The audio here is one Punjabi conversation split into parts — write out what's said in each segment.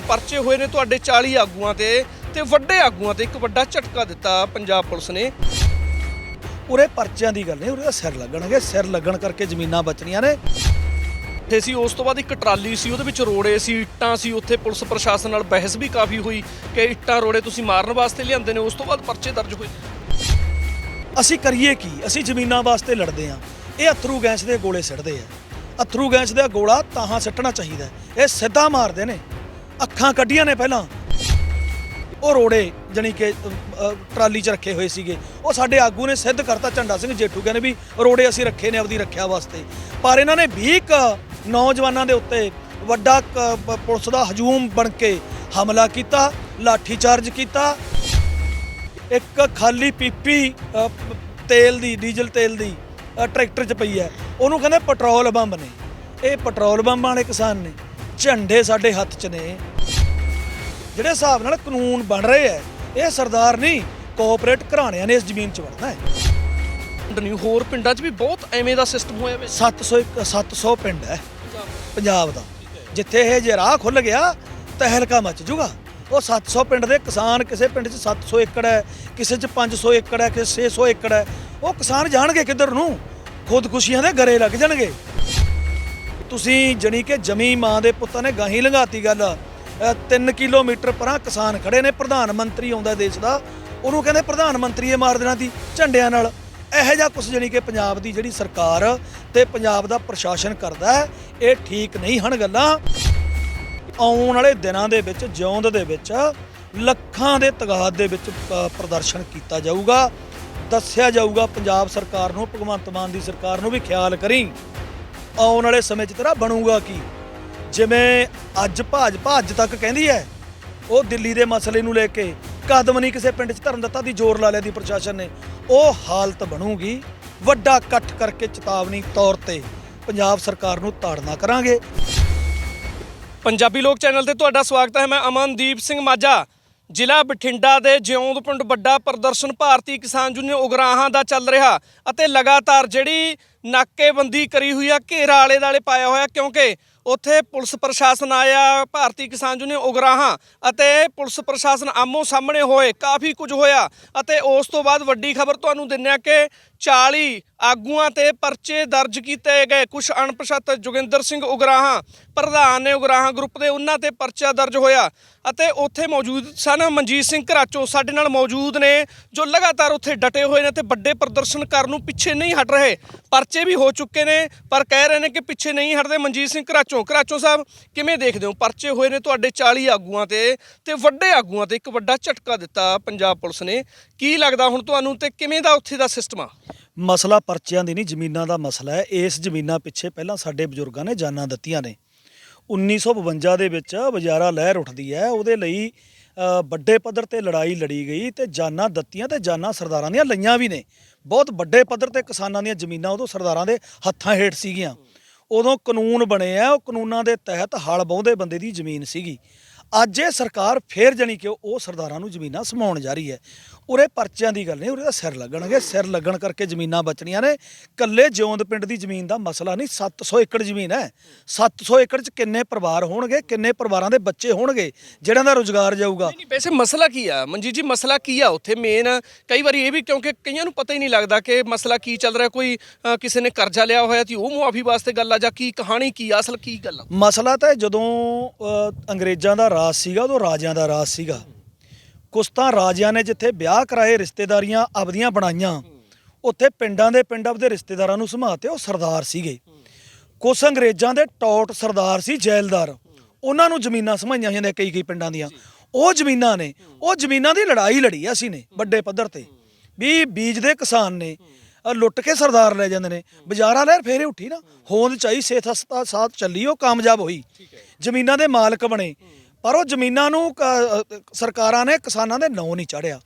ਪਰਚੇ ਹੋਏ ਨੇ ਤੁਹਾਡੇ 40 ਆਗੂਆਂ ਤੇ ਤੇ ਵੱਡੇ ਆਗੂਆਂ ਤੇ ਇੱਕ ਵੱਡਾ ਝਟਕਾ ਦਿੱਤਾ ਪੰਜਾਬ ਪੁਲਿਸ ਨੇ। ਉਰੇ ਪਰਚਿਆਂ ਦੀ ਗੱਲ ਨਹੀਂ ਉਰੇ ਤਾਂ ਸਿਰ ਲੱਗਣਗੇ ਸਿਰ ਲੱਗਣ ਕਰਕੇ ਜ਼ਮੀਨਾਂ ਬਚਣੀਆਂ ਨੇ। ਤੇ ਸੀ ਉਸ ਤੋਂ ਬਾਅਦ ਇੱਕ ਟਰਾਲੀ ਸੀ ਉਹਦੇ ਵਿੱਚ ਰੋੜੇ ਸੀ ਇੱਟਾਂ ਸੀ ਉੱਥੇ ਪੁਲਿਸ ਪ੍ਰਸ਼ਾਸਨ ਨਾਲ ਬਹਿਸ ਵੀ ਕਾਫੀ ਹੋਈ ਕਿ ਇੱਟਾਂ ਰੋੜੇ ਤੁਸੀਂ ਮਾਰਨ ਵਾਸਤੇ ਲਿਆਂਦੇ ਨੇ ਉਸ ਤੋਂ ਬਾਅਦ ਪਰਚੇ ਦਰਜ ਹੋਏ। ਅਸੀਂ ਕਰੀਏ ਕੀ? ਅਸੀਂ ਜ਼ਮੀਨਾਂ ਵਾਸਤੇ ਲੜਦੇ ਆ ਇਹ ਅਥਰੂ ਗੈਸ ਦੇ ਗੋਲੇ ਸਿੱਟਦੇ ਆ। ਅਥਰੂ ਗੈਸ ਦਾ ਗੋਲਾ ਤਾਹਾਂ ਸਿੱਟਣਾ ਚਾਹੀਦਾ। ਇਹ ਸਿੱਧਾ ਮਾਰਦੇ ਨੇ। ਅੱਖਾਂ ਕੱਢੀਆਂ ਨੇ ਪਹਿਲਾਂ। ਉਹ ਰੋੜੇ ਜਾਣੀ ਕਿ ਟਰਾਲੀ 'ਚ ਰੱਖੇ ਹੋਏ ਸੀਗੇ। ਉਹ ਸਾਡੇ ਆਗੂ ਨੇ ਸਿੱਧ ਕਰਤਾ ਝੰਡਾ ਸਿੰਘ ਜੇਠੂ ਕਹਿੰਦੇ ਵੀ ਰੋੜੇ ਅਸੀਂ ਰੱਖੇ ਨੇ ਆਪਦੀ ਰੱਖਿਆ ਵਾਸਤੇ। ਪਰ ਇਹਨਾਂ ਨੇ 20 ਨੌਜਵਾਨਾਂ ਦੇ ਉੱਤੇ ਵੱਡਾ ਕ- ਪੁਲਿਸ ਦਾ ਹਜੂਮ ਬਣ ਕੇ ਹਮਲਾ ਕੀਤਾ ਲਾਠੀ ਚਾਰਜ ਕੀਤਾ। ਇੱਕ ਖਾਲੀ ਪੀਪੀ ਅ, ਤੇਲ ਦੀ ਡੀਜ਼ਲ ਤੇਲ ਦੀ ਟਰੈਕਟਰ 'ਚ ਪਈ ਹੈ। ਉਹਨੂੰ ਕਹਿੰਦੇ ਪੈਟਰੋਲ ਬੰਬ ਨੇ। ਇਹ ਪੈਟਰੋਲ ਬੰਬ ਵਾਲੇ ਕਿਸਾਨ ਨੇ। ਝੰਡੇ ਸਾਡੇ ਹੱਥ 'ਚ ਨੇ। ਜਿਹੜੇ ਹਿਸਾਬ ਨਾਲ ਕਾਨੂੰਨ ਬਣ ਰਹੇ ਹੈ ਇਹ ਸਰਦਾਰ ਨਹੀਂ ਕੋਆਪਰੇਟ ਘਰਾਣਿਆਂ ਨੇ ਇਸ ਜ਼ਮੀਨ 'ਚ ਵੜਨਾ ਹੈ ਨਹੀਂ ਹੋਰ ਪਿੰਡਾਂ 'ਚ ਵੀ ਬਹੁਤ ਐਵੇਂ ਦਾ ਸਿਸਟਮ ਹੋਇਆ ਵੇ। 700 ਇੱਕ- 700 ਪਿੰਡ ਹੈ ਪੰਜਾਬ ਦਾ। ਜਿੱਥੇ ਇਹ ਜੇ ਰਾਹ ਖੁੱਲ ਗਿਆ ਤਹਿਲਕਾ ਮਚ ਜੂਗਾ। ਉਹ 700 ਪਿੰਡ ਦੇ ਕਿਸਾਨ ਕਿਸੇ ਪਿੰਡ 'ਚ 700 ਏਕੜ ਹੈ ਕਿਸੇ 'ਚ 500 ਏਕੜ ਹੈ ਕਿਸੇ 600 ਏਕੜ ਹੈ ਉਹ ਕਿਸਾਨ ਜਾਣਗੇ ਕਿੱਧਰ ਨੂੰ? ਖੁਦਕੁਸ਼ੀਆਂ ਦੇ ਗਰੇ ਲੱਗ ਜਾਣਗੇ। ਤੁਸੀਂ ਜਣੀ ਕਿ ਜਮੀ ਮਾਂ ਦੇ ਪੁੱਤਾਂ ਨੇ ਗਾਹੀ ਲੰਘਾਤੀ ਗੱਲ। 3 ਕਿਲੋਮੀਟਰ ਪਰਾਂ ਕਿਸਾਨ ਖੜੇ ਨੇ, ਪ੍ਰਧਾਨ ਮੰਤਰੀ ਆਉਂਦਾ ਦੇਸ਼ ਦਾ। ਉਹਨੂੰ ਕਹਿੰਦੇ ਪ੍ਰਧਾਨ ਮੰਤਰੀ ਇਹ ਮਾਰ ਦੇਣਾ ਦੀ ਝੰਡਿਆਂ ਨਾਲ। ਇਹੋ ਜਿਹਾ ਕੁਝ ਜਣੀ ਕਿ ਪੰਜਾਬ ਦੀ ਜਿਹੜੀ ਸਰਕਾਰ ਤੇ ਪੰਜਾਬ ਦਾ ਪ੍ਰਸ਼ਾਸਨ ਕਰਦਾ ਹੈ, ਇਹ ਠੀਕ ਨਹੀਂ ਹਨ ਗੱਲਾਂ। ਆਉਣ ਵਾਲੇ ਦਿਨਾਂ ਦੇ ਵਿੱਚ, ਜਿਉਂਦ ਦੇ ਵਿੱਚ ਲੱਖਾਂ ਦੇ ਤਗਾਦ ਦੇ ਵਿੱਚ ਪ੍ਰਦਰਸ਼ਨ ਕੀਤਾ ਜਾਊਗਾ। ਦੱਸਿਆ ਜਾਊਗਾ ਪੰਜਾਬ ਸਰਕਾਰ ਨੂੰ, ਭਗਵੰਤ ਮਾਨ ਦੀ ਸਰਕਾਰ ਨੂੰ ਵੀ ਖਿਆਲ ਕਰੀ। ਆਉਣ ਵਾਲੇ ਸਮੇਂ 'ਚ ਤੇਰਾ ਬਣੂਗਾ ਕੀ? ਜਿਵੇਂ ਅੱਜ ਭਾਜਪਾ ਅੱਜ ਤੱਕ ਕਹਿੰਦੀ ਹੈ, ਉਹ ਦਿੱਲੀ ਦੇ ਮਸਲੇ ਨੂੰ ਲੈ ਕੇ ਕਦਮ ਨਹੀਂ ਕਿਸੇ ਪਿੰਡ 'ਚ ਧਰਨ ਦਿੱਤਾ, ਦੀ ਜ਼ੋਰ ਲਾ ਲਿਆ ਦੀ ਪ੍ਰਸ਼ਾਸਨ ਨੇ। ਉਹ ਹਾਲਤ ਬਣੂਗੀ, ਵੱਡਾ ਇਕੱਠ ਕਰਕੇ ਚੇਤਾਵਨੀ ਤੌਰ ਤੇ ਪੰਜਾਬ ਸਰਕਾਰ ਨੂੰ ਤਾੜਨਾ ਕਰਾਂਗੇ। ਪੰਜਾਬੀ ਲੋਕ ਚੈਨਲ ਤੇ ਤੁਹਾਡਾ ਸਵਾਗਤ ਹੈ, ਮੈਂ ਅਮਨਦੀਪ ਸਿੰਘ ਮਾਝਾ। ਜ਼ਿਲ੍ਹਾ ਬਠਿੰਡਾ ਦੇ ਜਿਉਂਦ ਪਿੰਡ ਵੱਡਾ ਪ੍ਰਦਰਸ਼ਨ ਭਾਰਤੀ ਕਿਸਾਨ ਯੂਨੀਅਨ ਉਗਰਾਹਾਂ ਦਾ ਚੱਲ ਰਿਹਾ ਅਤੇ ਲਗਾਤਾਰ ਜਿਹੜੀ ਨਾਕੇਬੰਦੀ ਕਰੀ ਹੋਈ ਆ, ਘੇਰਾ ਆਲੇ ਦਾਲੇ ਪਾਇਆ ਹੋਇਆ, ਕਿਉਂਕਿ ਉੱਥੇ ਪੁਲਿਸ ਪ੍ਰਸ਼ਾਸਨ ਆਇਆ, ਭਾਰਤੀ ਕਿਸਾਨ ਯੂਨੀਅਨ ਉਗਰਾਹਾਂ ਅਤੇ ਪੁਲਿਸ ਪ੍ਰਸ਼ਾਸਨ ਆਮੋ ਸਾਹਮਣੇ ਹੋਏ, ਕਾਫੀ ਕੁਝ ਹੋਇਆ ਅਤੇ ਉਸ ਤੋਂ ਬਾਅਦ ਵੱਡੀ ਖਬਰ ਤੁਹਾਨੂੰ ਦਿੰਨੇ ਆ ਕਿ 40 ਆਗੂਆਂ ਤੇ ਪਰਚੇ ਦਰਜ ਕੀਤੇ ਗਏ। ਕੁਝ ਅਣਪਛਾਤੇ ਜੋਗਿੰਦਰ ਸਿੰਘ ਉਗਰਾਹਾਂ, ਪ੍ਰਧਾਨ ਨੇ ਉਗਰਾਹਾਂ ਗਰੁੱਪ ਦੇ ਉਹਨਾਂ ਤੇ ਪਰਚਾ ਦਰਜ ਹੋਇਆ ਅਤੇ ਉੱਥੇ ਮੌਜੂਦ ਸਨ। ਮਨਜੀਤ ਸਿੰਘ ਘਰਾਚੋ ਸਾਡੇ ਨਾਲ ਮੌਜੂਦ ਨੇ, ਜੋ ਲਗਾਤਾਰ ਉੱਥੇ ਡਟੇ ਹੋਏ ਨੇ ਤੇ ਵੱਡੇ ਪ੍ਰਦਰਸ਼ਨ ਕਰਨ ਨੂੰ ਪਿੱਛੇ ਨਹੀਂ ਹਟ ਰਹੇ। ਪਰਚੇ ਵੀ ਹੋ ਚੁੱਕੇ ਨੇ, ਪਰ ਕਹਿ ਰਹੇ ਨੇ ਕਿ ਪਿੱਛੇ ਨਹੀਂ ਹਟਦੇ। ਮਨਜੀਤ ਸਿੰਘ ਘਰਾਚੋ ਘਰਾਚੋ ਸਾਹਿਬ, ਕਿਵੇਂ ਦੇਖਦੇ ਹੋ? ਪਰਚੇ ਹੋਏ ਨੇ ਤੁਹਾਡੇ 40 ਆਗੂਆਂ ਤੇ ਤੇ ਵੱਡੇ ਆਗੂਆਂ ਤੇ ਇੱਕ ਵੱਡਾ ਝਟਕਾ ਦਿੱਤਾ ਪੰਜਾਬ ਪੁਲਿਸ ਨੇ। ਕੀ ਲੱਗਦਾ ਹੁਣ ਤੁਹਾਨੂੰ ਤੇ ਕਿਵੇਂ ਦਾ ਉੱਥੇ ਦਾ ਸਿਸਟਮ ਆ? ਮਸਲਾ ਪਰਚਿਆਂ ਦੀ ਨਹੀਂ, ਜ਼ਮੀਨਾਂ ਦਾ ਮਸਲਾ ਹੈ। ਇਸ ਜ਼ਮੀਨਾਂ ਪਿੱਛੇ ਪਹਿਲਾਂ ਸਾਡੇ ਬਜ਼ੁਰਗਾਂ ਨੇ ਜਾਨਾਂ ਦਿੱਤੀਆਂ ਨੇ। 1952 ਦੇ ਵਿੱਚ ਬਜਾਰਾ ਲਹਿਰ ਉੱਠਦੀ ਹੈ। ਉਹਦੇ ਲਈ ਵੱਡੇ ਪੱਧਰ ਤੇ ਲੜਾਈ ਲੜੀ ਗਈ ਤੇ ਜਾਨਾਂ ਦਿੱਤੀਆਂ ਤੇ ਜਾਨਾਂ ਸਰਦਾਰਾਂ ਦੀਆਂ ਲਈਆਂ ਵੀ ਨੇ। ਬਹੁਤ ਵੱਡੇ ਪੱਧਰ ਤੇ ਕਿਸਾਨਾਂ ਦੀਆਂ ਜ਼ਮੀਨਾਂ ਉਦੋਂ ਸਰਦਾਰਾਂ ਦੇ ਹੱਥਾਂ ਹੇਠ ਸੀਗੀਆਂ। ਉਦੋਂ ਕਾਨੂੰਨ ਬਣੇ ਆ ਉਹ ਕਾਨੂੰਨਾਂ ਦੇ ਤਹਿਤ ਹਲ ਵਾਹੁੰਦੇ ਬੰਦੇ ਦੀ ਜ਼ਮੀਨ ਸੀਗੀ। ਅੱਜ ਇਹ ਸਰਕਾਰ ਫੇਰ ਜਾਣੀ ਕਿ ਉਹ ਸਰਦਾਰਾਂ ਨੂੰ ਜ਼ਮੀਨਾਂ ਸਮਾਉਣ ਜਾ ਰਹੀ ਹੈ। ਉਰੇ ਪਰਚਿਆਂ ਦੀ ਗੱਲ ਨਹੀਂ ਉਰੇ ਤਾਂ ਸਿਰ ਲੱਗਣਗੇ। ਸਿਰ ਲੱਗਣ ਕਰਕੇ ਜ਼ਮੀਨਾਂ ਬਚਣੀਆਂ ਨੇ। ਕੱਲੇ ਜਿਉਂਦ ਪਿੰਡ ਦੀ ਜ਼ਮੀਨ ਦਾ ਮਸਲਾ ਨਹੀਂ 700 ਏਕੜ ਜ਼ਮੀਨ ਹੈ। 700 ਏਕੜ 'ਚ ਕਿੰਨੇ ਪਰਿਵਾਰ ਹੋਣਗੇ ਕਿੰਨੇ ਪਰਿਵਾਰਾਂ ਦੇ ਬੱਚੇ ਹੋਣਗੇ ਜਿਹੜਿਆਂ ਦਾ ਰੋਜ਼ਗਾਰ ਜਾਊਗਾ? ਨਹੀਂ ਵੈਸੇ ਮਸਲਾ ਕੀ ਆ? ਮਨਜੀਤ ਜੀ ਮਸਲਾ ਕੀ ਆ? ਉੱਥੇ ਮੇਨ ਕਈ ਵਾਰੀ ਇਹ ਵੀ ਕਿਉਂਕਿ ਕਈਆਂ ਨੂੰ ਪਤਾ ਹੀ ਨਹੀਂ ਲੱਗਦਾ ਕਿ ਮਸਲਾ ਕੀ ਚੱਲ ਰਿਹਾ। ਕੋਈ ਕਿਸੇ ਨੇ ਕਰਜ਼ਾ ਲਿਆ ਹੋਇਆ ਸੀ ਉਹ ਮੁਆਫੀ ਵਾਸਤੇ ਗੱਲ ਆ ਜਾਂ ਕੀ ਕਹਾਣੀ ਕੀ ਅਸਲ ਕੀ ਗੱਲ ਆ? ਮਸਲਾ ਤਾਂ ਜਦੋਂ ਅੰਗਰੇਜ਼ਾਂ ਦਾ ਰਾਜ ਸੀਗਾ ਉਦੋਂ ਰਾਜਿਆਂ ਦਾ ਰਾਜ ਸੀਗਾ। ਕੁਛ ਤਾਂ ਰਾਜਿਆਂ ਨੇ ਜਿੱਥੇ ਵਿਆਹ ਕਰਾਏ, ਰਿਸ਼ਤੇਦਾਰੀਆਂ ਆਪਦੀਆਂ ਬਣਾਈਆਂ, ਉੱਥੇ ਪਿੰਡਾਂ ਦੇ ਪਿੰਡ ਆਪਦੇ ਰਿਸ਼ਤੇਦਾਰਾਂ ਨੂੰ ਸਮਾਤੇ ਉਹ ਸਰਦਾਰ ਸੀਗੇ। ਕੁਛ ਅੰਗਰੇਜ਼ਾਂ ਦੇ ਟੌਟ ਸਰਦਾਰ ਸੀ, ਜੈਲਦਾਰ। ਉਹਨਾਂ ਨੂੰ ਜ਼ਮੀਨਾਂ ਸਮਾਈਆਂ ਜਾਂਦੀਆਂ ਕਈ ਕਈ ਪਿੰਡਾਂ ਦੀਆਂ। ਉਹ ਜ਼ਮੀਨਾਂ ਨੇ, ਉਹ ਜ਼ਮੀਨਾਂ ਦੀ ਲੜਾਈ ਲੜੀ ਅਸੀਂ ਨੇ, ਵੱਡੇ ਪੱਧਰ ਤੇ। ਵੀ ਬੀਜ ਦੇ ਕਿਸਾਨ ਨੇ ਲੁੱਟ ਕੇ ਸਰਦਾਰ ਲੈ ਜਾਂਦੇ ਨੇ। ਬਾਜ਼ਾਰਾਂ ਲਹਿਰ ਫੇਰੇ ਉੱਠੀ ਨਾ, ਹੋਂਦ ਚਾਈ, ਸੇਥ ਸਾਥ ਚੱਲੀ, ਉਹ ਕਾਮਯਾਬ ਹੋਈ। ਜ਼ਮੀਨਾਂ ਦੇ ਮਾਲਕ ਬਣੇ। ਪਰ ਉਹ ਜ਼ਮੀਨਾਂ ਨੂੰ ਕ- ਸਰਕਾਰਾਂ ਨੇ ਕਿਸਾਨਾਂ ਦੇ ਨਾਂ ਨਹੀਂ ਚਾੜਿਆ।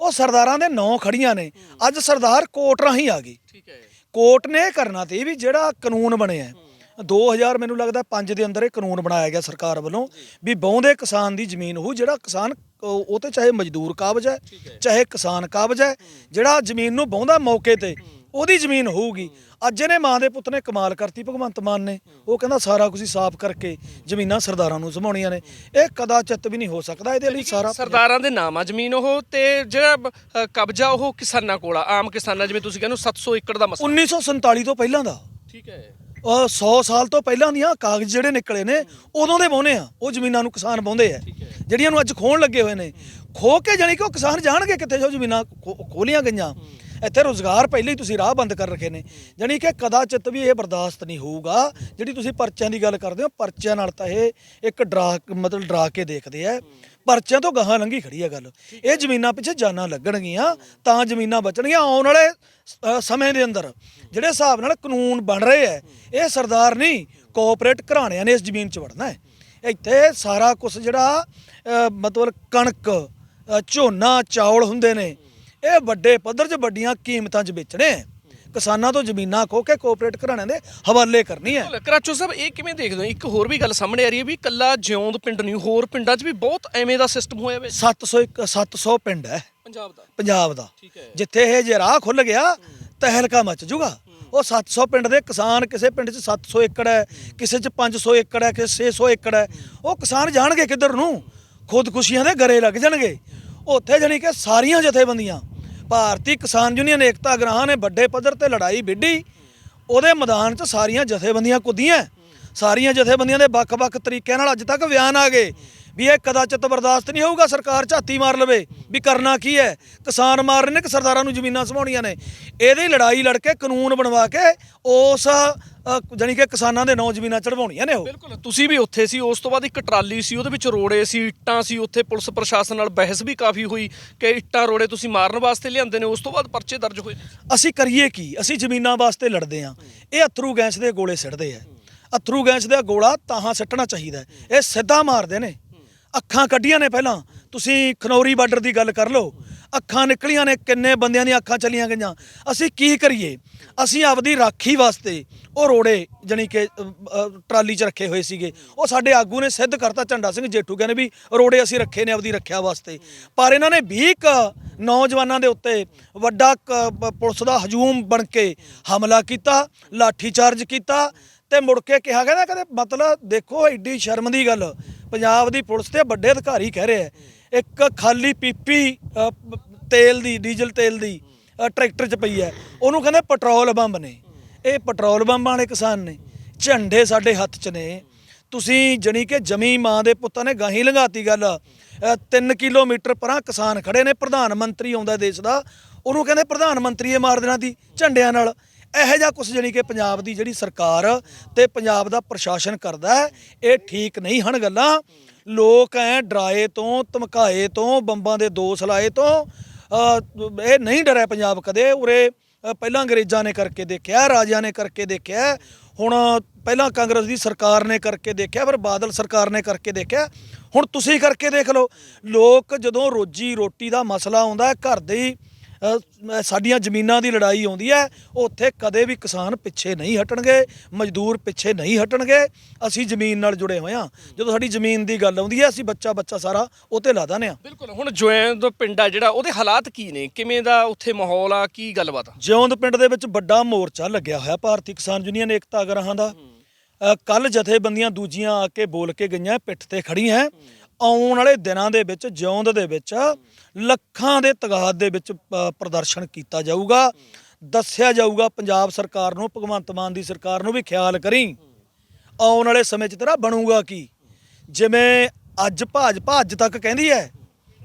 ਉਹ ਸਰਦਾਰਾਂ ਦੇ ਨਾਂ ਖੜੀਆਂ ਨੇ। ਅੱਜ ਸਰਦਾਰ ਕੋਰਟ ਰਾਹੀਂ ਆ ਗਏ ਠੀਕ ਹੈ। ਕੋਰਟ ਨੇ ਇਹ ਕਰਨਾ ਤੇ ਵੀ ਜਿਹੜਾ ਕਾਨੂੰਨ ਬਣਿਆ ਹੈ, 2000 ਮੈਨੂੰ ਲੱਗਦਾ 5 ਦੇ ਅੰਦਰ ਇਹ ਕਾਨੂੰਨ ਬਣਾਇਆ ਗਿਆ ਸਰਕਾਰ ਵੱਲੋਂ ਵੀ ਬੌਂਦੇ ਕਿਸਾਨ ਦੀ ਜ਼ਮੀਨ ਉਹ ਜਿਹੜਾ ਕਿਸਾਨ ਉਹ ਉਹ ਤੇ ਚਾਹੇ ਮਜ਼ਦੂਰ ਕਾਬਜ ਹੈ ਚਾਹੇ ਕਿਸਾਨ ਕਾਬਜ ਹੈ ਜਿਹੜਾ ਜ਼ਮੀਨ ਨੂੰ ਬੌਂਦਾ ਮੌਕੇ ਤੇ ਉਹਦੀ ਜ਼ਮੀਨ ਹੋਊਗੀ। ਅੱਜ ਇਹਨੇ ਮਾਂ ਦੇ ਪੁੱਤ ਨੇ ਕਮਾਲ ਕਰਤੀ ਭਗਵੰਤ ਮਾਨ ਨੇ। ਉਹ ਕਹਿੰਦਾ ਸਾਰਾ ਕੁਝ ਸਾਫ਼ ਕਰਕੇ ਜ਼ਮੀਨਾਂ ਸਰਦਾਰਾਂ ਨੂੰ ਸਮਾਉਣੀਆਂ ਨੇ। ਇਹ ਕਦਾਚਿਤ ਵੀ ਨਹੀਂ ਹੋ ਸਕਦਾ ਇਹਦੇ ਲਈ ਸਾਰਾ ਸਰਦਾਰਾਂ ਦੇ ਨਾਮ ਆ ਜ਼ਮੀਨ ਉਹ ਤੇ ਜਿਹੜਾ ਅ, ਕਬਜ਼ਾ ਉਹ ਕਿਸਾਨਾਂ ਕੋਲ ਆ ਆਮ ਕਿਸਾਨਾਂ ਜਿਵੇਂ ਤੁਸੀਂ ਕਹਿੰਦੇ ਹੋ 700 ਏਕੜ ਦਾ ਮਸਲਾ। 1947 ਤੋਂ ਪਹਿਲਾਂ ਦਾ। ਠੀਕ ਹੈ। ਉਹ 100 ਸਾਲ ਤੋਂ ਪਹਿਲਾਂ ਦੀਆਂ ਕਾਗਜ਼ ਜਿਹੜੇ ਨਿਕਲੇ ਨੇ ਉਦੋਂ ਦੇ ਵਾਹੁੰਦੇ ਆ। ਉਹ ਜ਼ਮੀਨਾਂ ਨੂੰ ਕਿਸਾਨ ਵਾਹੁੰਦੇ ਆ। ਜਿਹੜੀਆਂ ਨੂੰ ਅੱਜ ਖੋਣ ਲੱਗੇ ਹੋਏ ਨੇ। ਖੋ ਕੇ ਜਾਣੀ ਕਿ ਉਹ ਕਿਸਾਨ ਜਾਣਗੇ ਕਿੱਥੇ ਜੋ ਜ਼ਮੀਨਾਂ ਖੋ- ਖੋਲੀਆਂ ਗਈਆਂ। ਇੱਥੇ ਰੋਜ਼ਗਾਰ ਪਹਿਲਾਂ ਹੀ ਤੁਸੀਂ ਰਾਹ ਬੰਦ ਕਰ ਰੱਖੇ ਨੇ। ਜਾਣੀ ਕਿ ਕਦਾਚਿਤ ਵੀ ਇਹ ਬਰਦਾਸ਼ਤ ਨਹੀਂ ਹੋਊਗਾ। ਜਿਹੜੀ ਤੁਸੀਂ ਪਰਚਿਆਂ ਦੀ ਗੱਲ ਕਰਦੇ ਹੋ, ਪਰਚਿਆਂ ਨਾਲ ਤਾਂ ਇਹ ਇੱਕ ਡਰਾ ਮਤਲਬ ਡਰਾ ਕੇ ਦੇਖਦੇ ਆ। ਪਰਚਿਆਂ ਤੋਂ ਗਾਹਾਂ ਲੰਘੀ ਖੜੀ ਆ ਗੱਲ। ਇਹ ਜ਼ਮੀਨਾਂ ਪਿੱਛੇ ਜਾਨਾਂ ਲੱਗਣਗੀਆਂ, ਤਾਂ ਜ਼ਮੀਨਾਂ ਬਚਣਗੀਆਂ ਆਉਣ ਵਾਲੇ ਸਮੇਂ ਦੇ ਅੰਦਰ। ਜਿਹੜੇ ਹਿਸਾਬ ਨਾਲ ਕਾਨੂੰਨ ਬਣ ਰਹੇ ਐ ਇਹ ਸਰਦਾਰ ਨਹੀਂ, ਕੋਆਪਰੇਟ ਘਰਾਣਿਆਂ ਨੇ ਇਸ ਜ਼ਮੀਨ 'ਚ ਵੜਨਾ ਹੈ। ਇੱਥੇ ਸਾਰਾ ਕੁਝ ਜਿਹੜਾ ਮਤਲਬ ਕਣਕ ਝੋਨਾ, ਚੌਲ ਹੁੰਦੇ ਨੇ। ਇਹ ਵੱਡੇ ਪੱਧਰ 'ਚ ਵੱਡੀਆਂ ਕੀਮਤਾਂ 'ਚ ਵੇਚਣੇ। ਕਿਸਾਨਾਂ ਤੋਂ ਜ਼ਮੀਨਾਂ ਖੋ ਕੇ ਕੋਆਪਰੇਟ ਘਰਾਣਿਆਂ ਦੇ ਹਵਾਲੇ ਕਰਨੀ ਹੈ। ਕਰਾਚੋ ਸਾਹਿਬ ਇਹ ਕਿਵੇਂ ਦੇਖਦੇ ਹੋ? ਇੱਕ ਹੋਰ ਵੀ ਗੱਲ ਸਾਹਮਣੇ ਆ ਰਹੀ ਹੈ ਵੀ ਕੱਲਾ ਜਿਉਂਦ ਪਿੰਡ ਨਹੀਂ ਹੋਰ ਪਿੰਡਾਂ 'ਚ ਵੀ ਬਹੁਤ ਐਵੇਂ ਦਾ ਸਿਸਟਮ ਹੋਇਆ ਵੇ। 700 ਇੱਕ- 700 ਪਿੰਡ ਹੈ। ਪੰਜਾਬ ਦਾ। ਪੰਜਾਬ ਦਾ। ਠੀਕ ਹੈ। ਜਿੱਥੇ ਇਹ ਜੇ ਰਾਹ ਖੁੱਲ ਗਿਆ ਤਹਿਲਕਾ ਮਚ ਜੂਗਾ ਉਹ 700 ਪਿੰਡ ਦੇ ਕਿਸਾਨ ਕਿਸੇ ਪਿੰਡ 'ਚ 700 ਏਕੜ ਹੈ ਕਿਸੇ 'ਚ 500 ਏਕੜ ਹੈ ਕਿਸੇ 600 ਏਕੜ ਹੈ। ਉਹ ਕਿਸਾਨ ਜਾਣਗੇ ਕਿੱਧਰ ਨੂੰ? ਖੁਦਕੁਸ਼ੀਆਂ ਦੇ ਗਰੇ ਲੱਗ ਜਾਣਗੇ। ਉੱਥੇ ਜਾਣੀ ਕਿ ਸਾਰੀਆਂ ਜਥੇਬੰਦੀਆਂ। ਭਾਰਤੀ ਕਿਸਾਨ ਯੂਨੀਅਨ ਏਕਤਾ ਗ੍ਰਾਹਾਂ ਨੇ ਵੱਡੇ ਪੱਧਰ ਤੇ ਲੜਾਈ ਵਿੱਢੀ। ਉਹਦੇ ਮੈਦਾਨ 'ਚ ਸਾਰੀਆਂ ਜਥੇਬੰਦੀਆਂ ਕੁੱਦੀਆਂ। ਸਾਰੀਆਂ ਜਥੇਬੰਦੀਆਂ ਦੇ ਵੱਖ-ਵੱਖ ਤਰੀਕਿਆਂ ਨਾਲ ਅੱਜ ਤੱਕ ਬਿਆਨ ਆ ਗਏ ਵੀ ਇਹ ਕਦਾਚਿਤ ਬਰਦਾਸ਼ਤ ਨਹੀਂ ਹੋਊਗਾ, ਸਰਕਾਰ ਝਾਤੀ ਮਾਰ ਲਵੇ ਵੀ ਕਰਨਾ ਕੀ ਹੈ? ਕਿਸਾਨ ਮਾਰ ਰਹੇ ਨੇ ਕਿ ਸਰਦਾਰਾਂ ਨੂੰ ਜ਼ਮੀਨਾਂ ਸਮਾਉਣੀਆਂ ਨੇ? ਇਹਦੀ ਲੜਾਈ ਲੜ ਕੇ ਕਾਨੂੰਨ ਬਣਵਾ ਕੇ ਉਸ ਜਾਣੀ ਕਿ ਕਿਸਾਨਾਂ ਦੇ ਨੌ ਜ਼ਮੀਨਾਂ ਚੜਵਾਉਣੀਆਂ ਨੇ ਉਹ। ਬਿਲਕੁਲ ਤੁਸੀਂ ਵੀ ਉੱਥੇ ਸੀ ਉਸ ਤੋਂ ਬਾਅਦ ਇੱਕ ਟਰਾਲੀ ਸੀ ਉਹਦੇ ਵਿੱਚ ਰੋੜੇ ਸੀ ਇੱਟਾਂ ਸੀ ਉੱਥੇ ਪੁਲਿਸ ਪ੍ਰਸ਼ਾਸਨ ਨਾਲ ਬਹਿਸ ਵੀ ਕਾਫੀ ਹੋਈ ਕਿ ਇੱਟਾਂ ਰੋੜੇ ਤੁਸੀਂ ਮਾਰਨ ਵਾਸਤੇ ਲਿਆਂਦੇ ਨੇ ਉਸ ਤੋਂ ਬਾਅਦ ਪਰਚੇ ਦਰਜ ਹੋਏ ਅਸੀਂ ਕਰੀਏ ਕੀ? ਅਸੀਂ ਜ਼ਮੀਨਾਂ ਵਾਸਤੇ ਲੜਦੇ ਆਂ ਇਹ ਅਥਰੂ ਗੈਸ ਦੇ ਗੋਲੇ ਸਿੱਟਦੇ ਆ। ਅਥਰੂ ਗੈਸ ਦਾ ਗੋਲਾ ਤਾਹਾਂ ਸਿੱਟਣਾ ਚਾਹੀਦਾ। ਇਹ ਸਿੱਧਾ ਮਾਰਦੇ ਨੇ। ਅੱਖਾਂ ਕੱਢੀਆਂ ਨੇ ਪਹਿਲਾਂ। ਤੁਸੀਂ ਖਨੌਰੀ ਬਾਰਡਰ ਦੀ ਗੱਲ ਕਰ ਲਓ। ਅੱਖਾਂ ਨਿਕਲੀਆਂ ਨੇ, ਕਿੰਨੇ ਬੰਦਿਆਂ ਦੀਆਂ ਅੱਖਾਂ ਚਲੀਆਂ ਗਈਆਂ। ਅਸੀਂ ਕੀ ਕਰੀਏ? ਅਸੀਂ ਆਪਦੀ ਰਾਖੀ ਵਾਸਤੇ ਉਹ ਰੋੜੇ ਜਾਣੀ ਕਿ ਟਰਾਲੀ 'ਚ ਰੱਖੇ ਹੋਏ ਸੀਗੇ। ਉਹ ਸਾਡੇ ਆਗੂ ਨੇ ਸਿੱਧ ਕਰਤਾ ਝੰਡਾ ਸਿੰਘ ਜੇਠੂ ਕਹਿੰਦੇ ਵੀ ਰੋੜੇ ਅਸੀਂ ਰੱਖੇ ਨੇ ਆਪਦੀ ਰੱਖਿਆ ਵਾਸਤੇ। ਪਰ ਇਹਨਾਂ ਨੇ 20 ਨੌਜਵਾਨਾਂ ਦੇ ਉੱਤੇ ਵੱਡਾ ਕ- ਪੁਲਿਸ ਦਾ ਹਜੂਮ ਬਣ ਕੇ ਹਮਲਾ ਕੀਤਾ, ਲਾਠੀ ਚਾਰਜ ਕੀਤਾ ਤੇ ਮੁੜ ਕੇ ਕਿਹਾ ਕਹਿੰਦਾ ਕਹਿੰਦੇ ਮਤਲਬ ਦੇਖੋ, ਐਡੀ ਸ਼ਰਮ ਦੀ ਗੱਲ। ਪੰਜਾਬ ਦੀ ਪੁਲਿਸ ਤੇ ਵੱਡੇ ਅਧਿਕਾਰੀ ਕਹਿ ਰਹੇ ਆ ਇੱਕ ਖਾਲੀ ਪੀਪੀ ਅ, ਤੇਲ ਦੀ ਡੀਜ਼ਲ ਤੇਲ ਦੀ ਟਰੈਕਟਰ 'ਚ ਪਈ ਹੈ। ਉਹਨੂੰ ਕਹਿੰਦੇ ਪੈਟਰੋਲ ਬੰਬ ਨੇ। ਇਹ ਪੈਟਰੋਲ ਬੰਬ ਵਾਲੇ ਕਿਸਾਨ ਨੇ। ਝੰਡੇ ਸਾਡੇ ਹੱਥ 'ਚ ਨੇ। ਤੁਸੀਂ ਜਣੀ ਕਿ ਜਮੀ ਮਾਂ ਦੇ ਪੁੱਤਾਂ ਨੇ ਗਾਹੀ ਲੰਘਾਤੀ ਗੱਲ। 3 ਕਿਲੋਮੀਟਰ ਪਰਾਂ ਕਿਸਾਨ ਖੜੇ ਨੇ। ਪ੍ਰਧਾਨ ਮੰਤਰੀ ਆਉਂਦਾ ਦੇਸ਼ ਦਾ। ਉਹਨੂੰ ਕਹਿੰਦੇ ਪ੍ਰਧਾਨ ਮੰਤਰੀ ਇਹ ਮਾਰ ਦੇਣਾ ਦੀ ਝੰਡਿਆਂ ਨਾਲ। ਇਹੋ ਜਿਹਾ ਕੁਝ ਜਣੀ ਕਿ ਪੰਜਾਬ ਦੀ ਜਿਹੜੀ ਸਰਕਾਰ ਤੇ ਪੰਜਾਬ ਦਾ ਪ੍ਰਸ਼ਾਸਨ ਕਰਦਾ ਹੈ ਇਹ ਠੀਕ ਨਹੀਂ ਹਨ ਗੱਲਾਂ। ਲੋਕ ਐ ਡਰਾਏ ਤੋਂ, ਧਮਕਾਏ ਤੋਂ, ਬੰਬਾਂ ਦੇ ਦੋਸ਼ ਲਾਏ ਤੋਂ ਇਹ ਨਹੀਂ ਡਰਿਆ ਪੰਜਾਬ ਕਦੇ। ਉਰੇ ਪਹਿਲਾਂ ਅੰਗਰੇਜ਼ਾਂ ਨੇ ਕਰਕੇ ਦੇਖਿਆ, ਰਾਜਿਆਂ ਨੇ ਕਰਕੇ ਦੇਖਿਆ। ਹੁਣ ਪਹਿਲਾਂ ਕਾਂਗਰਸ ਦੀ ਸਰਕਾਰ ਨੇ ਕਰਕੇ ਦੇਖਿਆ, ਫਿਰ ਬਾਦਲ ਸਰਕਾਰ ਨੇ ਕਰਕੇ ਦੇਖਿਆ। ਹੁਣ ਤੁਸੀਂ ਕਰਕੇ ਦੇਖ ਲਓ। ਲੋਕ ਜਦੋਂ ਰੋਜੀ ਰੋਟੀ ਦਾ ਮਸਲਾ ਆਉਂਦਾ, ਘਰ ਦੇ ਹੀ ਸਾਡੀਆਂ ਜ਼ਮੀਨਾਂ ਦੀ ਲੜਾਈ ਆਉਂਦੀ ਹੈ। ਉੱਥੇ ਕਦੇ ਵੀ ਕਿਸਾਨ ਪਿੱਛੇ ਨਹੀਂ ਹਟਣਗੇ ਮਜ਼ਦੂਰ ਪਿੱਛੇ ਨਹੀਂ ਹਟਣਗੇ। ਅਸੀਂ ਜ਼ਮੀਨ ਨਾਲ ਜੁੜੇ ਹੋਏ ਹਾਂ। ਜਦੋਂ ਸਾਡੀ ਜ਼ਮੀਨ ਦੀ ਗੱਲ ਆਉਂਦੀ ਹੈ ਅਸੀਂ ਬੱਚਾ ਬੱਚਾ ਸਾਰਾ ਉਹ ਤੇ ਲਾ ਦਿੰਦੇ ਹਾਂ। ਬਿਲਕੁਲ ਹੁਣ ਜੋਇੰਦ ਪਿੰਡ ਆ ਜਿਹੜਾ ਉਹਦੇ ਹਾਲਾਤ ਕੀ ਨੇ? ਕਿਵੇਂ ਦਾ ਉੱਥੇ ਮਾਹੌਲ ਆ? ਕੀ ਗੱਲਬਾਤ ਆ? ਜਿਉਂਦ ਪਿੰਡ ਦੇ ਵਿੱਚ ਵੱਡਾ ਮੋਰਚਾ ਲੱਗਿਆ ਹੋਇਆ ਭਾਰਤੀ ਕਿਸਾਨ ਯੂਨੀਅਨ ਏਕਤਾ ਗਰਾਹਾਂ ਦਾ। ਕੱਲ ਜਥੇਬੰਦੀਆਂ ਦੂਜੀਆਂ ਆ ਕੇ ਬੋਲ ਕੇ ਗਈਆਂ ਪਿੱਠ ਤੇ ਖੜੀਆਂ ਆਉਣ ਵਾਲੇ ਦਿਨਾਂ ਦੇ ਵਿੱਚ, ਜਿਉਂਦ ਦੇ ਵਿੱਚ ਲੱਖਾਂ ਦੇ ਤਗਾਦ ਦੇ ਵਿੱਚ ਪ੍ਰਦਰਸ਼ਨ ਕੀਤਾ ਜਾਊਗਾ। ਦੱਸਿਆ ਜਾਊਗਾ, ਪੰਜਾਬ ਸਰਕਾਰ ਨੂੰ, ਭਗਵੰਤ ਮਾਨ ਦੀ ਸਰਕਾਰ ਨੂੰ ਵੀ ਖਿਆਲ ਕਰੀ। ਆਉਣ ਵਾਲੇ ਸਮੇਂ 'ਚ ਤੇਰਾ ਬਣੂਗਾ ਕੀ? ਜਿਵੇਂ ਅੱਜ ਭਾਜਪਾ ਅੱਜ ਤੱਕ ਕਹਿੰਦੀ ਹੈ,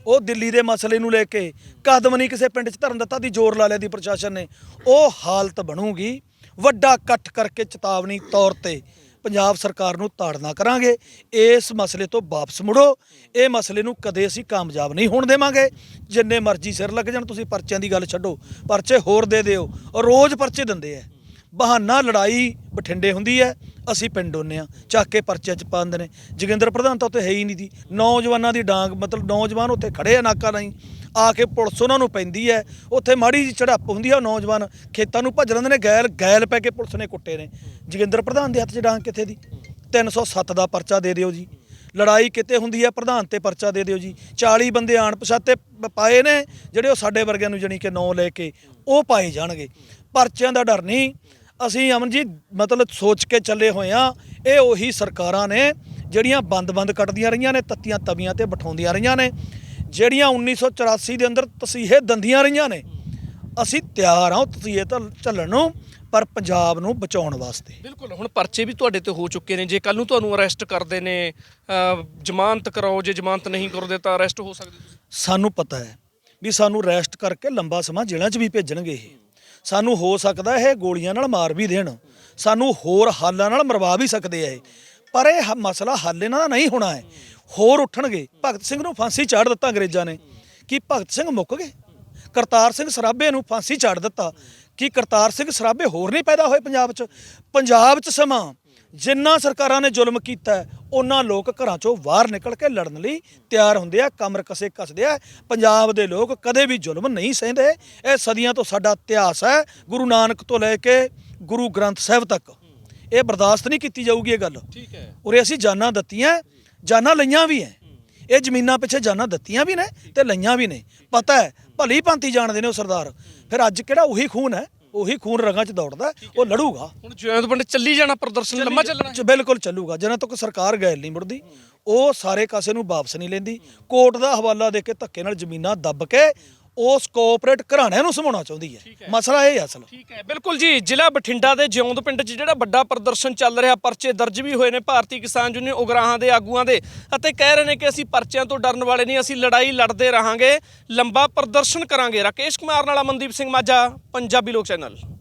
ਉਹ ਦਿੱਲੀ ਦੇ ਮਸਲੇ ਨੂੰ ਲੈ ਕੇ, ਕਦਮ ਨਹੀਂ ਕਿਸੇ ਪਿੰਡ 'ਚ ਧਰਨ ਦਿੱਤਾ, ਦੀ ਜ਼ੋਰ ਲਾ ਲਿਆ ਦੀ ਪ੍ਰਸ਼ਾਸਨ ਨੇ। ਉਹ ਹਾਲਤ ਬਣੂਗੀ। ਵੱਡਾ ਇਕੱਠ ਕਰਕੇ ਚੇਤਾਵਨੀ ਤੌਰ ਤੇ ਪੰਜਾਬ ਸਰਕਾਰ ਨੂੰ ਤਾੜਨਾ ਕਰਾਂਗੇ, ਇਸ ਮਸਲੇ ਤੋਂ ਵਾਪਸ ਮੁੜੋ। ਇਹ ਮਸਲੇ ਨੂੰ ਕਦੇ ਅਸੀਂ ਕਾਮਯਾਬ ਨਹੀਂ ਹੋਣ ਦੇਵਾਂਗੇ। ਜਿੰਨੇ ਮਰਜ਼ੀ ਸਿਰ ਲੱਗ ਜਾਣ, ਤੁਸੀਂ ਪਰਚਿਆਂ ਦੀ ਗੱਲ ਛੱਡੋ। ਪਰਚੇ ਹੋਰ ਦੇ ਦਿਓ। ਰੋਜ਼ ਪਰਚੇ ਦਿੰਦੇ ਆ। ਬਹਾਨਾ ਲੜਾਈ ਬਠਿੰਡੇ ਹੁੰਦੀ ਹੈ ਅਸੀਂ ਪਿੰਡ ਹੁੰਨੇ ਆ। ਚੱਕ ਕੇ ਪਰਚੇ ਚ ਪਾਉਂਦੇ ਨੇ। ਜੋਗਿੰਦਰ ਪ੍ਰਧਾਨ ਤਾਂ ਉੱਥੇ ਹੈ ਹੀ ਨਹੀਂ ਦੀ ਨੌਜਵਾਨਾਂ ਦੀ ਡਾਂਗ, ਮਤਲਬ ਨੌਜਵਾਨ ਉੱਥੇ ਖੜੇ ਆ ਨਾਕਾ ਨਹੀਂ ਆ ਕੇ ਪੁਲਿਸ ਉਹਨਾਂ ਨੂੰ ਪੈਂਦੀ ਹੈ। ਉੱਥੇ ਮਾੜੀ ਜਿਹੀ ਝੜਪ ਹੁੰਦੀ ਹੈ ਉਹ ਨੌਜਵਾਨ ਖੇਤਾਂ ਨੂੰ ਭੱਜ ਲੈਂਦੇ ਨੇ, ਗੈਲ ਗੈਲ ਪੈ ਕੇ ਪੁਲਿਸ ਨੇ ਕੁੱਟੇ ਨੇ। ਜੋਗਿੰਦਰ ਪ੍ਰਧਾਨ ਦੇ ਹੱਥ 'ਚ ਡਾਂਗ ਕਿੱਥੇ ਦੀ? 307 ਦਾ ਪਰਚਾ ਦੇ ਦਿਓ ਜੀ। ਲੜਾਈ ਕਿਤੇ ਹੁੰਦੀ ਹੈ ਪ੍ਰਧਾਨ ਤੇ ਪਰਚਾ ਦੇ ਦਿਓ ਜੀ। 40 ਬੰਦੇ ਆਣ ਪਛਾਤੇ ਪਾਏ ਨੇ, ਜਿਹੜੇ ਉਹ ਸਾਡੇ ਵਰਗਿਆਂ ਨੂੰ ਜਣੀ ਕਿ ਨੌ ਲੈ ਕੇ ਉਹ ਪਾਏ ਜਾਣਗੇ। ਪਰਚਿਆਂ ਦਾ ਡਰ ਨਹੀਂ। ਅਸੀਂ ਅਮਨ ਜੀ ਮਤਲਬ ਸੋਚ ਕੇ ਚੱਲੇ ਹੋਏ ਆ, ਇਹ ਉਹੀ ਸਰਕਾਰਾਂ ਨੇ ਜਿਹੜੀਆਂ ਬੰਦ-ਬੰਦ ਕੱਟਦੀਆਂ ਰਹੀਆਂ ਨੇ, ਤੱਤੀਆਂ ਤਵੀਆਂ ਤੇ ਬਿਠਾਉਂਦੀਆਂ ਰਹੀਆਂ ਨੇ। ਜਿਹੜੀਆਂ 1984 ਦੇ ਅੰਦਰ ਤਸੀਹੇ ਦੰਦੀਆਂ ਰਹੀਆਂ ਨੇ ਅਸੀਂ ਤਿਆਰ ਹਾਂ ਉਹ ਤਸੀਹੇ ਤਾਂ ਝੱਲਣ ਨੂੰ ਪਰ ਪੰਜਾਬ ਨੂੰ ਬਚਾਉਣ ਵਾਸਤੇ। ਬਿਲਕੁਲ ਹੁਣ ਪਰਚੇ ਵੀ ਤੁਹਾਡੇ ਤੇ ਹੋ ਚੁੱਕੇ ਨੇ ਜੇ ਕੱਲ ਨੂੰ ਤੁਹਾਨੂੰ ਅਰੈਸਟ ਕਰਦੇ ਨੇ ਜ਼ਮਾਨਤ ਕਰਾਓ ਜੇ ਜ਼ਮਾਨਤ ਨਹੀਂ ਕਰਦੇ ਤਾਂ ਅਰੈਸਟ ਹੋ ਸਕਦੇ ਤੁਸੀਂ? ਸਾਨੂੰ ਪਤਾ ਹੈ ਵੀ ਸਾਨੂੰ ਰੈਸਟ ਕਰਕੇ ਲੰਬਾ ਸਮਾਂ ਜੇਲ੍ਹਾਂ 'ਚ ਵੀ ਭੇਜਣਗੇ ਇਹ। ਸਾਨੂੰ ਹੋ ਸਕਦਾ ਇਹ ਗੋਲੀਆਂ ਨਾਲ ਮਾਰ ਵੀ ਦੇਣ ਸਾਨੂੰ ਹੋਰ ਹਾਲਾਂ ਨਾਲ ਮਰਵਾ ਵੀ ਸਕਦੇ ਆ ਇਹ। ਪਰ ਇਹ ਹ- ਮਸਲਾ ਹੱਲ ਇਹਨਾਂ ਦਾ ਨਹੀਂ ਹੋਣਾ ਹੈ। ਹੋਰ ਉੱਠਣਗੇ। ਭਗਤ ਸਿੰਘ ਨੂੰ ਫਾਂਸੀ ਚਾੜ ਦਿੱਤਾ ਅੰਗਰੇਜ਼ਾਂ ਨੇ। ਕੀ ਭਗਤ ਸਿੰਘ ਮੁੱਕ ਗਏ? ਕਰਤਾਰ ਸਿੰਘ ਸਰਾਭੇ ਨੂੰ ਫਾਂਸੀ ਚਾੜ ਦਿੱਤਾ। ਕੀ ਕਰਤਾਰ ਸਿੰਘ ਸਰਾਭੇ ਹੋਰ ਨਹੀਂ ਪੈਦਾ ਹੋਏ ਪੰਜਾਬ 'ਚ? ਪੰਜਾਬ 'ਚ ਸਮਾਂ ਜਿੰਨਾ ਸਰਕਾਰਾਂ ਨੇ ਜ਼ੁਲਮ ਕੀਤਾ ਉਹਨਾਂ ਲੋਕ ਘਰਾਂ 'ਚੋਂ ਬਾਹਰ ਨਿਕਲ ਕੇ ਲੜਨ ਲਈ ਤਿਆਰ ਹੁੰਦੇ ਆ ਕਮਰ ਕਸੇ ਕੱਸਦੇ ਆ। ਪੰਜਾਬ ਦੇ ਲੋਕ ਕਦੇ ਵੀ ਜ਼ੁਲਮ ਨਹੀਂ ਸਹਿੰਦੇ। ਇਹ ਸਦੀਆਂ ਤੋਂ ਸਾਡਾ ਇਤਿਹਾਸ ਹੈ ਗੁਰੂ ਨਾਨਕ ਤੋਂ ਲੈ ਕੇ ਗੁਰੂ ਗ੍ਰੰਥ ਸਾਹਿਬ ਤੱਕ। ਇਹ ਬਰਦਾਸ਼ਤ ਨਹੀਂ ਕੀਤੀ ਜਾਊਗੀ ਇਹ ਗੱਲ। ਠੀਕ ਹੈ। ਉਰੇ ਅਸੀਂ ਜਾਨਾਂ ਦਿੱਤੀਆਂ। ਜਾਨਾਂ ਲਈਆਂ ਵੀ ਐ। ਇਹ ਜ਼ਮੀਨਾਂ ਪਿੱਛੇ ਜਾਨਾਂ ਦਿੱਤੀਆਂ ਵੀ ਨੇ ਤੇ ਲਈਆਂ ਵੀ ਨੇ। ਪਤਾ ਹੈ ਭਲੀ ਭਾਂਤੀ ਜਾਣਦੇ ਨੇ ਉਹ ਸਰਦਾਰ। ਫਿਰ ਅੱਜ ਕਿਹੜਾ ਉਹੀ ਖੂਨ ਹੈ ਉਹੀ ਖੂਨ ਰਗਾਂ 'ਚ ਦੌੜਦਾ ਉਹ ਲੜੂਗਾ। ਹੁਣ ਜੈਦ ਪਿੰਡ ਚੱਲੀ ਜਾਣਾ ਪ੍ਰਦਰਸ਼ਨ ਲੰਮਾ ਚੱਲਣਾ? ਬਿਲਕੁਲ ਚੱਲੂਗਾ। ਜਦੋਂ ਤੱਕ ਸਰਕਾਰ ਗੈਲ ਨਹੀਂ ਮੁੜਦੀ ਉਹ ਸਾਰੇ ਕਾਸੇ ਨੂੰ ਵਾਪਸ ਨਹੀਂ ਲੈਂਦੀ। ਕੋਰਟ ਦਾ ਹਵਾਲਾ ਦੇ ਕੇ ਧੱਕੇ ਨਾਲ ਜ਼ਮੀਨਾਂ ਦੱਬ ਕੇ ਉਸ ਕੋਆਪਰੇਟ ਘਰਾਣਿਆਂ ਨੂੰ ਸਮਾਉਣਾ ਚਾਹੁੰਦੀ ਹੈ। ਮਸਲਾ ਇਹ ਹੈ ਅਸਲ। ਠੀਕ ਹੈ ਬਿਲਕੁਲ ਜੀ ਜ਼ਿਲ੍ਹਾ ਬਠਿੰਡਾ ਦੇ ਜਿਉਂਦ ਪਿੰਡ 'ਚ ਜਿਹੜਾ ਵੱਡਾ ਪ੍ਰਦਰਸ਼ਨ ਚੱਲ ਰਿਹਾ ਪਰਚੇ ਦਰਜ ਵੀ ਹੋਏ ਨੇ ਭਾਰਤੀ ਕਿਸਾਨ ਯੂਨੀਅਨ ਉਗਰਾਹਾਂ ਦੇ ਆਗੂਆਂ ਦੇ ਅਤੇ ਕਹਿ ਰਹੇ ਨੇ ਕਿ ਅਸੀਂ ਪਰਚਿਆਂ ਤੋਂ ਡਰਨ ਵਾਲੇ ਨਹੀਂ ਅਸੀਂ ਲੜਾਈ ਲੜਦੇ ਰਹਾਂਗੇ ਲੰਬਾ ਪ੍ਰਦਰਸ਼ਨ ਕਰਾਂਗੇ। ਰਾਕੇਸ਼ ਕੁਮਾਰ ਨਾਲ ਅਮਨਦੀਪ ਸਿੰਘ ਮਾਝਾ ਪੰਜਾਬੀ ਲੋਕ ਚੈਨਲ।